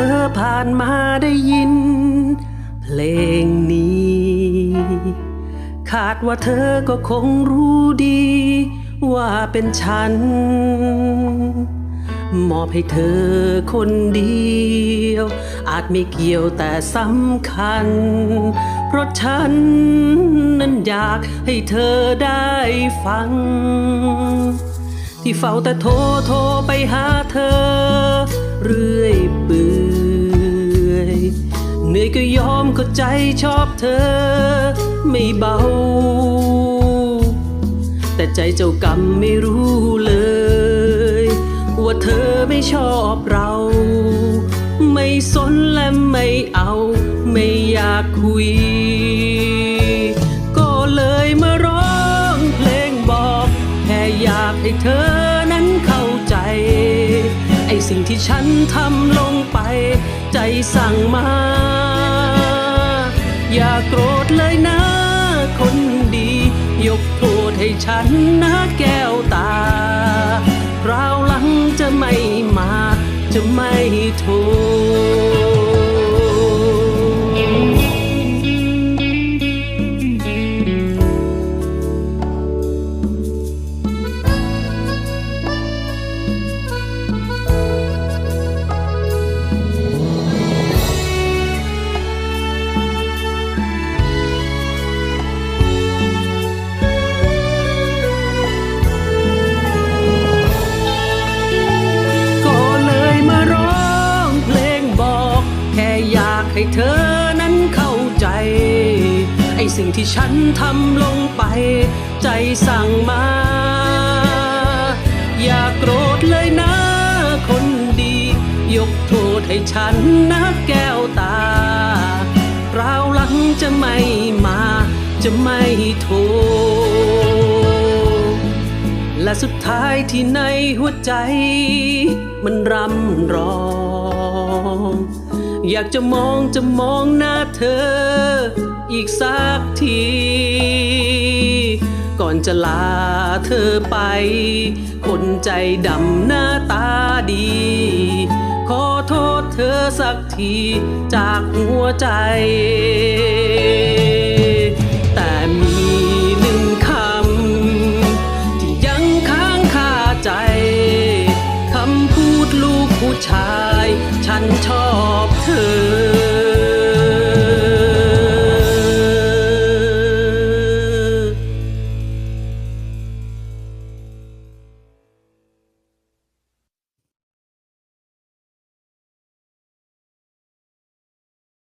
เธอผ่านมาได้ยิน เพลงนี้ คาดว่าเธอก็คงรู้ดี ว่าเป็นฉัน มอบให้เธอคนเดียว อาจไม่เกี่ยวแต่สำคัญ เพราะฉันนั้นอยากให้เธอได้ฟัง ที่เฝ้าแต่โทรโทรไปหาเธอ เรื่อย ก็ยอมก็ใจชอบเธอ ไม่เบา แต่ใจเจ้ากรรมไม่รู้เลย ว่าเธอไม่ชอบเรา ไม่สนและไม่เอา ไม่อยากคุย ก็เลยมาร้องเพลงบอก แค่อยากให้เธอนั้นเข้าใจ ไอสิ่งที่ฉันทำลงไป ใจสั่งมา อย่าโกรธเลยนะ คนดี ยกโทษให้ฉันนะแก้วตาคราวหลังจะไม่มา จะไม่โทษ สิ่งที่ฉันทำลงไป ใจสั่งมา อย่าโกรธเลยนะคนดี ยกโทษให้ฉันนะแก้วตาคราหลังจะไม่มา จะไม่โทษและสุดท้ายที่ในหัวใจ มันรำร้องอยากจะมองจะมองหน้าเธอ อีกสักที ก่อนจะลาเธอไป คนใจดำหน้าตาดี ขอโทษเธอสักทีจากหัวใจ แต่มีหนึ่งคำ ที่ยังค้างคาใจคำพูดลูกผู้ชาย ฉันชอบเธอ